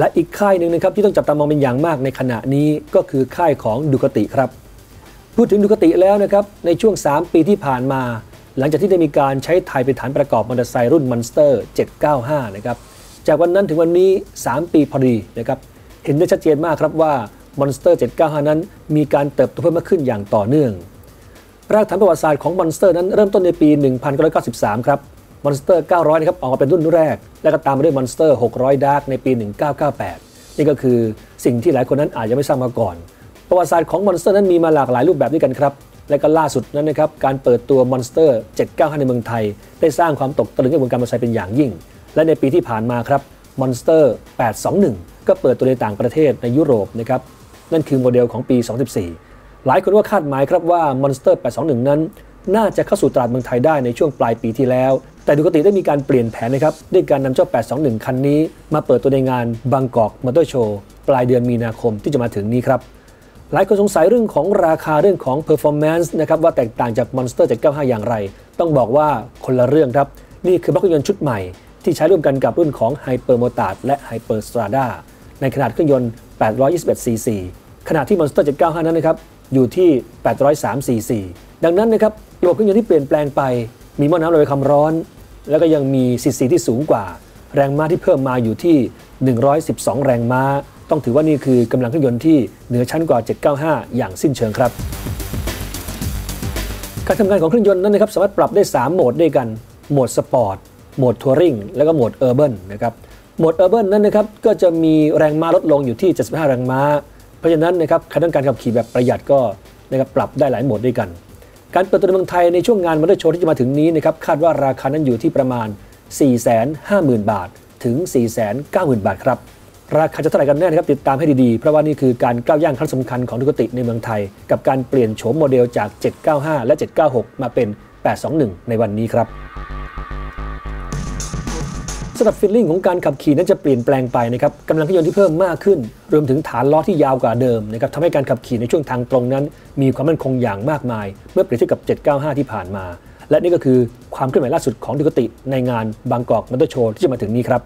และอีกค่ายหนึ่งนะครับที่ต้องจับตามองเป็นอย่างมากในขณะนี้ก็คือค่ายของดูคติครับ พูดถึงดูคติแล้วนะครับในช่วง 3 ปีที่ผ่านมา หลังจากที่ได้มีการใช้ไทยเป็นฐานประกอบมอเตอร์ไซค์รุ่นมอนสเตอร์795 นะครับจากวันนั้นถึงวันนี้ 3 ปีพอดีนะครับเห็นได้ชัดเจนมากครับว่ามอนสเตอร์795 นั้น มีการเติบโตเพิ่มมากขึ้นอย่างต่อเนื่อง รากฐานประวัติศาสตร์ของมอนสเตอร์นั้นเริ่มต้นในปี 1993 ครับ มอนสเตอร์900นะครับออกมาเป็นรุ่นแรก และก็ตามมาด้วยมอนสเตอร์600 Dark ในปี 1998 นี่ก็คือสิ่งที่หลายคนนั้นอาจจะไม่ทราบมาก่อน ประวัติศาสตร์ของมอนสเตอร์นั้นมีมาหลากหลายรูปแบบด้วยกันครับ และก็ล่าสุดนั้นนะครับการเปิดตัวมอนสเตอร์795 ในเมืองไทย ได้สร้างความตกตะลึงให้วงการมอเตอร์ไซค์เป็นอย่างยิ่ง และในปีที่ผ่านมาครับมอนสเตอร์821 ก็เปิดตัวในต่างประเทศในยุโรปนะครับนั่นคือโมเดลของปี 2014 หลายคนก็คาดหมายครับว่ามอนสเตอร์821 นั้น น่าจะเข้าสู่ตลาดเมืองไทยได้ในช่วงปลายปีที่แล้ว แต่ดูกติได้มีการเปลี่ยนแผนนะครับด้วยการนำเจ้า 821 คันนี้ มาเปิดตัวในงานบางกอกมอเตอร์โชว์ปลายเดือนมีนาคมที่จะมาถึงนี้ครับหลายคนสงสัยเรื่องของราคาเรื่องของ performance นะครับว่าแตกต่างจาก Monster 795 อย่างไร ต้องบอกว่าคนละเรื่องครับ นี่คือบล็อกเครื่องยนต์ชุดใหม่ ที่ใช้ร่วมกันกับรุ่นของ Hyper Motard และ Hyper Strada ในขนาดเครื่องยนต์ 821 cc ขณะที่ Monster 795 นั้นนะครับอยู่ที่ 803 cc ดังนั้นนะครับระบบเครื่องยนต์ที่เปลี่ยนแปลงไป มีหม้อน้ำระบายความร้อน แล้วก็ยังมี cc ที่สูงกว่า แรงม้าที่เพิ่มมาอยู่ที่ 112 แรงม้า ต้องถือว่านี่คือกำลังเครื่องยนต์ที่เหนือชั้นกว่า 795 อย่างสิ้นเชิงครับ การทำงานของเครื่องยนต์นั้นนะครับสามารถปรับได้ 3 โหมดด้วยกัน โหมดสปอร์ต โหมดทัวริงแล้วก็โหมดเออร์เบิร์นนะครับ โหมดเออร์เบิร์นนั้นนะครับก็จะมีแรงม้าลดลงอยู่ที่ 75 แรงม้า เพราะฉะนั้นนะครับใครต้องการขับขี่แบบประหยัดก็นะครับปรับได้หลายโหมดด้วยกัน การเปิดตัวในเมืองไทยในช่วงงานมอเตอร์โชว์ที่จะมาถึงนี้นะครับคาดว่าราคานั้นอยู่ที่ประมาณ 450,000 บาท ถึง 490,000 บาทครับ ราคาจะเท่าไหร่กันแน่นะครับติดตามให้ดีๆ เพราะว่านี่คือการก้าวย่างครั้งสำคัญของทุกติในเมืองไทย กับการเปลี่ยนโฉมโมเดลจาก 795 และ 796 มาเป็น 821 ในวันนี้ครับ สำหรับฟีลลิ่งของการขับขี่นั้นจะเปลี่ยนแปลงไปนะครับกำลังเครื่องยนต์ที่เพิ่มมากขึ้น รวมถึงฐานล้อที่ยาวกว่าเดิมนะครับทำให้การขับขี่ในช่วงทางตรงนั้น มีความมั่นคงอย่างมากมาย เมื่อเปรียบเทียบกับ 795 ที่ผ่านมา และนี่ก็คือความเคลื่อนไหวล่าสุดของดูกติในงานบางกอกมอเตอร์โชว์ที่จะมาถึงนี้ครับ